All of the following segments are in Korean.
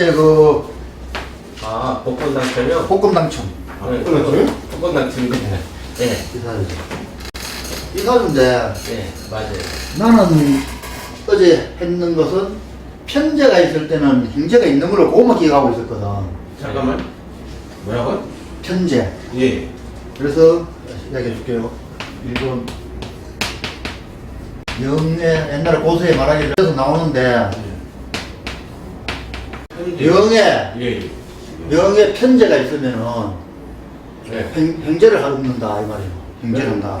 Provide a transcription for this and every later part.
어제 그 아, 복권 당첨이요? 복권 당첨 네, 그렇지? 복권 당첨인데. 네. 이사주죠. 이사주인데 네, 맞아요. 나는 어제 했는 것은 편제가 있을 때는 형제가 있는 걸로 그것만 기억하고 있었거든. 잠깐만. 뭐라고? 편제. 예. 그래서 이야기해 줄게요. 일본 영예 옛날에 고수에 말하기를 해서 나오는데 현재. 영예 예. 예. 영예 편제가 있으면은 네. 행, 행제를 하는다 이 말이에요. 행제를 한다.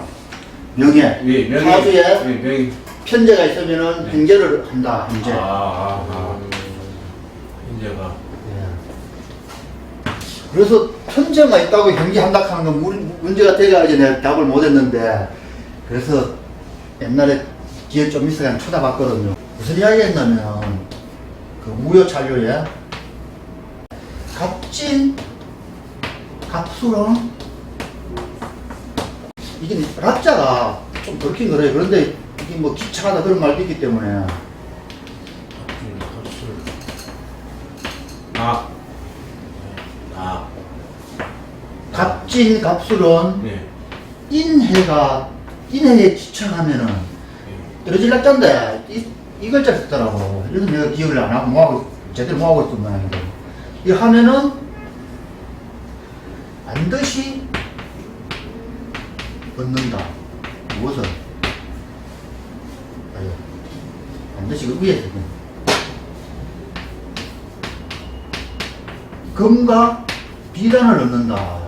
명예. 예, 명예. 사주에 예, 명예. 편제가 있으면은 네. 행제를 한다. 행제. 아, 아, 아. 현재가. 예. 그래서 편제만 있다고 경기한다 하는 건 문- 문제가 돼가지고 내가 답을 못했는데 그래서 옛날에 기회 좀 있어가 쳐다봤거든요. 무슨 이야기 했냐면 그 무효 잔료에 값진 값수랑 이게 랍자가 좀 그렇긴 그래요. 그런데 이게 뭐 기차하다 그런 말도 있기 때문에 아. 아. 값진 값수론 네. 인해가 인해에 지청하면은 떨어질 날짜인데 이, 이 글자 썼더라고 그래서 내가 기억을 안 하고 뭐하고 제대로 뭐하고 있던 모양인데 이거 하면은 반드시 얻는다. 무엇을? 아유, 반드시 그 위에서. 금과 비단을 얻는다.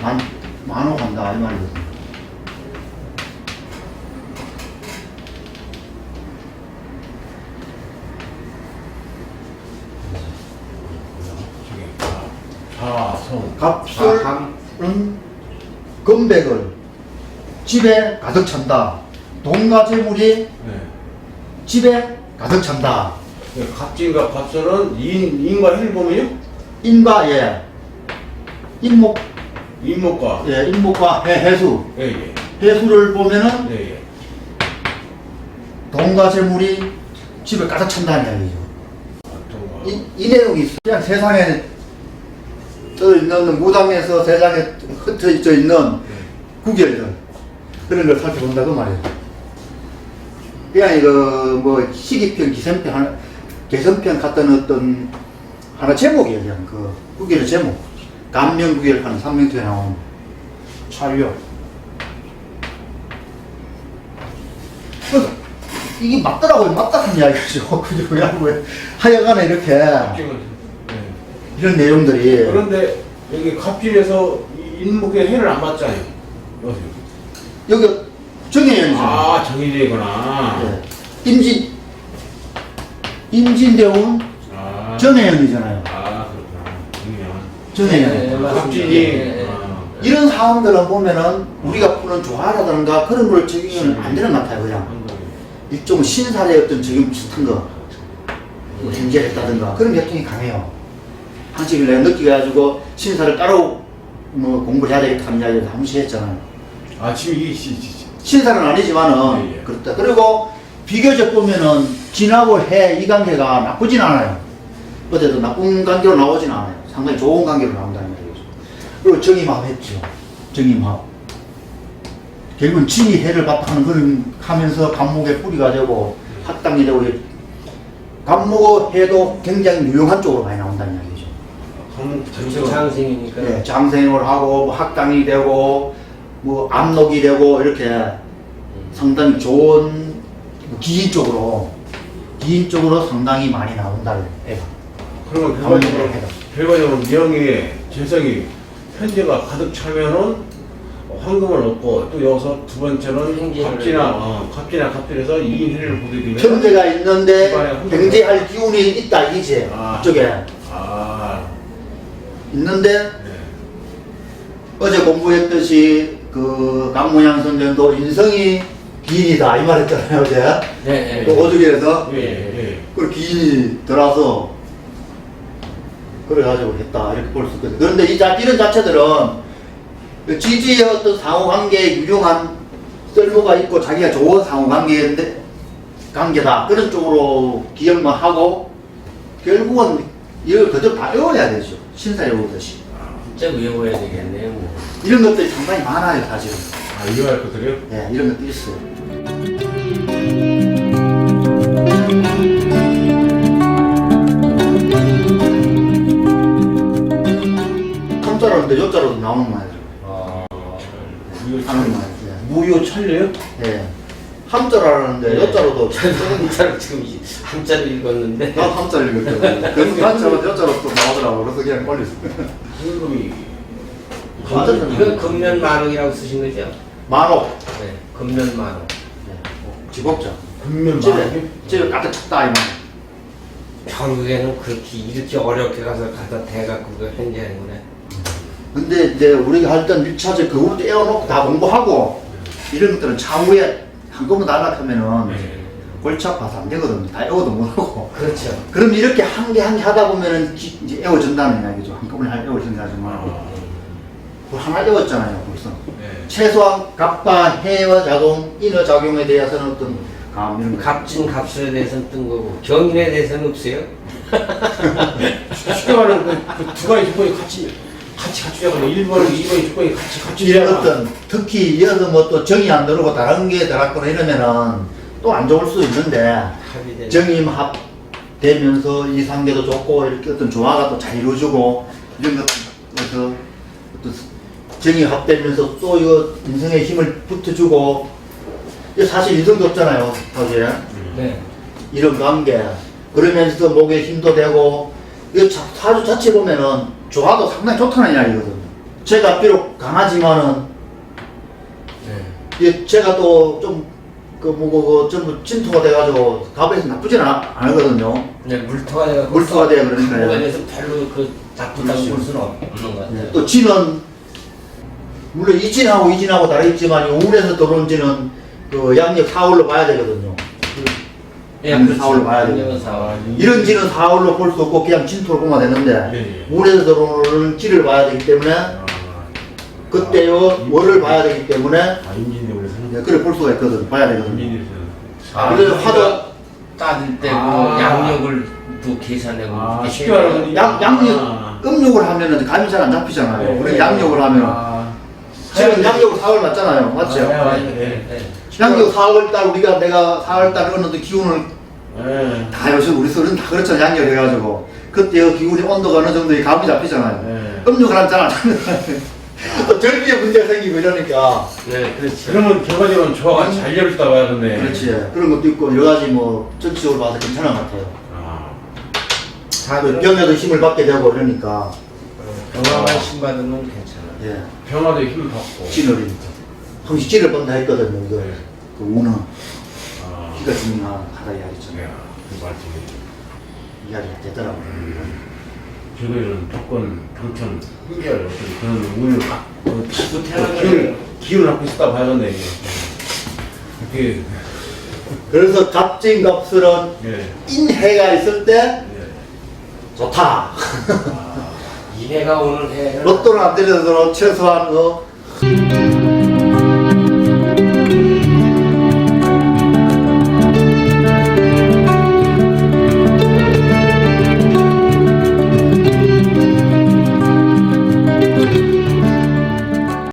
만, 만호 간다, 이 말이거든. 저 금백을 집에 가득 찬다. 돈과 재물이 네. 집에 가득 찬다. 네, 갑진과 갑설은 인, 인과 헬범이요? 인과 예. 인목, 인목과. 예, 인목과 해, 해수. 예, 예. 해수를 보면은 네, 예. 돈과 재물이 집에 가득 찬다는 이야기죠. 아, 동과. 이, 이 내용이 있어. 그냥 세상에 떠 있는 무당에서 세상에 흩어져 있는 구결들 그런 걸 살펴본다 그 말이에요. 그냥 이거 뭐 시기편, 기생편, 하나, 개선편 같은 어떤 하나 제목이에요. 그냥 그 구결의 제목. 감명 구결하는 삼명토에 나온 촬영. 그러니까 이게 맞더라고요. 맞다는 이야기죠. 그죠? 하여간에 이렇게. 네. 이런 내용들이 그런데 여기 갑질에서 이 인목의 해를 안 맞잖아요. 여기. 여기 정해연이죠. 아, 정인이구나. 예. 임진 임진대원 아. 정해연이잖아요. 아, 그렇구나. 정면. 정해연. 네, 맞습니다. 갑진이. 예, 예. 아. 이런 사항들을 보면은 우리가 푸는 조화라든가 그런 걸 적용이 안 되는 것 같아요. 그냥. 일종 신사의 어떤 적용 비슷한 거, 뭐 행제했다든가 그런 계통이 강해요. 한식을 내가 느끼가지고 신사를 따로 뭐 공부를 해야 되겠다 하는 이야기를 한 번씩 했잖아요. 아, 지금 이, 시, 시, 시. 신사는 아니지만은 예, 예. 그렇다. 그리고 비교적 보면은 진하고 해 이 관계가 나쁘진 않아요. 어디도 나쁜 관계로 나오진 않아요. 상당히 좋은 관계로 나온다는 얘기죠. 그리고 정임합 했죠. 정임합. 결국은 진이 해를 바탕하는 그런 하면서 감목의 뿌리가 되고 학당이 되고 감목의 해도 굉장히 유용한 쪽으로 많이 나온다는 이야기죠. 장생이니까. 예, 장생을 하고 뭐 학당이 되고 뭐 암록이 되고 이렇게 상당히 좋은 뭐 기인 쪽으로 기인 쪽으로 상당히 많이 나온다는 애가 그러면 결과적으로, 해다. 결과적으로 명의의 재성이 현재가 가득 차면은 황금을 얻고 또 여기서 두 번째는 행진을 해요. 어, 갑지나 갑질에서 이인을 보게 되면 편제가 있는데 집안에 경제할 기운이 있다 이지 아. 그쪽에 아 있는데 네. 어제 공부했듯이 그 강모양 선생도 인성이 기인이다 이 말했잖아요 어제 네, 그 네. 오죽에서 예, 예. 그 기인이 들어서 그래가지고 했다 이렇게 볼 수 있거든. 그런데 이 자, 이런 자체들은 그 지지의 어떤 상호관계에 유용한 쓸모가 있고 자기가 좋은 상호관계인데 관계다 그런 쪽으로 기억만 하고 결국은 이걸 그대로 다 외워야 되죠 신사 외우듯이 진짜 외워야 되겠네요. 뭐. 이런 것들이 상당히 많아요 사실은 아, 이거 할 것들이요? 예, 이런 것도 있어요 함자라는데 여자로도 나오는 말이에요 아, 이거 하는 말이에요 무효 찰려요? 예. 함자라는데 여자로도 한자로 지금 이- 한자로 읽었는데. 나 함자를 읽었거든요 그래서 함자로 여자로 또 나오더라고 그래서 그냥 걸렸어 황금이 완전 이건 근면 만옥이라고 쓰신 거죠? 만옥 네, 만옥. 집업자 근면 집에 만옥이? 집에 가득 찼다 이 말. 결국에는 그렇게 이렇게 어렵게 가서 갖다 대갖고 그거 현재하는 거네. 근데 이제 우리가 할땐 1차적 그것도 에워놓고 다 공부하고 이런 것들은 차후에 한꺼번에 날락하면은 골치 아파서 안 되거든요. 다 에워도 못하고. 그렇죠. 그럼 이렇게 한 개 한 개 하다 보면은 기- 이제 에워진다는 이야기죠. 한꺼번에 할 에워진다 하지 말고. 그 하나 에웠잖아요, 벌써. 네. 최소한 갑과 해와 작용, 인어 작용에 대해서는 어떤 감 이런 거. 값진 값에 대해서는 뜬 거고 경인에 대해서는 없어요. 쉽게 말하면 그, 그두 가지 조건이 같이 같이 갖추자고 1번, 2번 조건이 같이 갖추자. 어떤 특히 이어서 뭐또 정이 안 들어오고 다른 게 들어갔거나 이러면은 또 안 좋을 수도 있는데 합의된. 정임 합 되면서 이상계도 좋고 이렇게 어떤 조화가 또 잘 이루어지고 이런 것에서 어떤 정임합되면서 또 이거 인생의 힘을 붙여주고 이게 사실 이정도 없잖아요 사실 네. 이런 관계 그러면서 목에 힘도 되고 이거 자- 사주 자체 보면은 조화도 상당히 좋다는 이야기거든요 제가 비록 강하지만은 네. 예, 제가 또 좀, 그, 뭐, 그, 그, 전부 진토가 돼가지고, 갑에서 나쁘진 않, 않거든요. 네, 물토가 돼가 물토가 돼야 그러니까요. 그거에 대해서 별로 그 나쁘다고 그렇죠. 볼 수는 없는 것 같아요. 또 진은, 물론 이진하고 이진하고 다르겠지만, 우울에서 들어온 진은, 그, 양력 4월로 봐야 되거든요. 예, 양력 그렇죠. 4월로 봐야 돼요. 양력은 4월. 이런 진은 4월로 볼 수 없고, 그냥 진토로 보면 되는데, 예, 예. 우울에서 들어오는 진을 봐야 되기 때문에, 아, 그때요, 월을 봐야 되기 때문에, 아, 예, 그래 볼 수가 있거든. 봐야 되거든요. 임진대원에서는 아, 그래서 화도- 따질 때고 아. 양력을 또 계산하고 아, 이렇게 쉽게 말하면 양, 양력, 아. 음력을 하면은 감이 잘 안 잡히잖아요. 네, 우리 네. 양력을 하면. 아, 지금 양력으로 4월 맞잖아요. 맞죠? 아, 네. 네, 네. 양력 4월 달 우리가 내가 4월 달 어느 때 기운을 네. 다 요즘 우리 서른 다 그렇잖아요. 양력 해가지고. 그때 그 기운이 온도가 어느 정도 감이 잡히잖아요. 네. 음력을 하면 잘안. 또 절기에 문제가 생기고 이러니까. 네, 그렇죠. 그러면 결과적으로 조화가 잘 이루어졌다 봐야겠네. 그렇지. 그런 것도 있고 여러 가지 뭐 전체적으로 봐서 괜찮은 것 같아요. 아, 사도 병에도 힘을 받게 되고 이러니까. 건강한 신 받으면 괜찮아. 예. 병화도 힘을 받고. 찐을, 형식 찐을 뻔다 했거든요. 이거. 네. 그 우는. 아, 피가 증명하다 이야기잖아요. 네. 그 말씀이. 이야기가 되더라고요. 저도 이런 조건, 당첨, 흥결 어떤 그런 운을 갖고 기도 태어나게 기운, 기운을 갖고 있었다 봐야겠네, 이게. 이게, 그래서 값진 값스런 예. 인해가 있을 때 예. 좋다. 이 해가 오는 해. 로또는 안 때려도 최소한 어,